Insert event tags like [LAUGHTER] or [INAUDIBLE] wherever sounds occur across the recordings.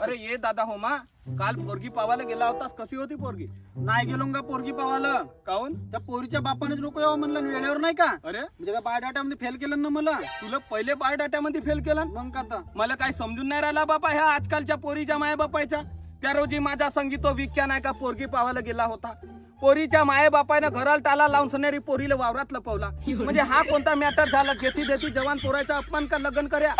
अरे ये दादा हो मा काल पोरगी पावायला गेला होतास कशी होती पोरगी? नाही गेलो का पोरगी पावाला काऊन? त्या पोरीच्या बापानेच नको यावं म्हणलं वेळेवर नाही का? अरे? म्हणजे काय बायोडाटामध्ये फेल केलं ना मला. तुला पहिले बायोडाट्यामध्ये फेल केला? मग का आता? मला काही समजून नाही राहिला बापा ह्या आजकालच्या पोरीच्या माया बापायच्या त्या रोजी माझा संगीतो विख्या नाही का पोरगी पावायला गेला होता. पोरीच्या माये बापायनं घराला टाला लावून सनेरी पोरीला वावरात लपवला. म्हणजे हा कोणता मॅटर झाला? जेथी जेथी जवान पोराचा अपमान का लग्न कर्या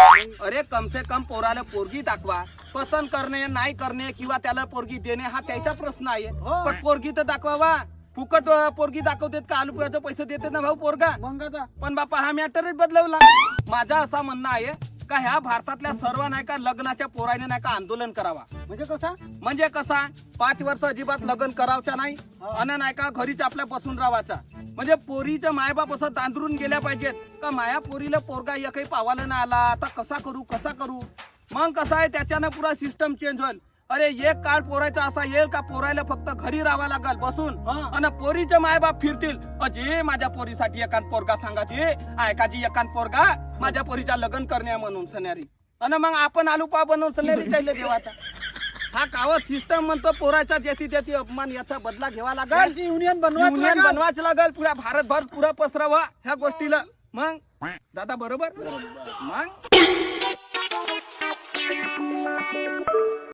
अरे कम से कम पोराला पोरगी दाखवा. पसंत करणे नाही करणे किंवा त्याला पोरगी देणे हा त्याचा प्रश्न आहे. पण पोरगी तर दाखवा फुकट पोरगी दाखवतेत का? आलू पैसे देते ना भाऊ पोरगा? पण बापा हा मॅटरच बदलवला. माझा असा म्हणणं आहे का ह्या भारतातल्या सर्व नाही का लग्नाच्या पोराने नाही का आंदोलन करावा? म्हणजे कसा? म्हणजे कसा? पाच वर्ष अजिबात लग्न करावचा नाही अन नाही का घरीच आपल्या बसून राहायचा म्हणजे पोरीचं मायबाप असं तांदरून गेल्या पाहिजेत. का माया पोरीला पोरगा एकही पावाला नाही आला? आता कसा करू? कसा करू? मग कसं आहे? त्याच्यानं पुरा सिस्टम चेंज होईल. अरे एक काळ पोरायचा असा येईल का? पोरायला फक्त घरी राहावं लागल बसून. आणि पोरीचे मायबाप फिरतील. अजे माझ्या पोरीसाठी एकान पोरगा सांगायची ऐकाजी एकान पोरगा माझ्या पोरीच्या लग्न करण्या म्हणून सन्यारी. आणि मग आपण आलू पा बनवून सन्यारी [LAUGHS] त्याला देवाचा. हा कावत सिस्टम म्हणतो पोराचा जेथे तेथे अपमान याचा बदला घ्यावा लागल. युनियन बनवायची युनियन. बनवाच लागल पुऱ्या भारतभर पुरा पसरावा ह्या गोष्टीला. मग? दादा बरोबर? मग?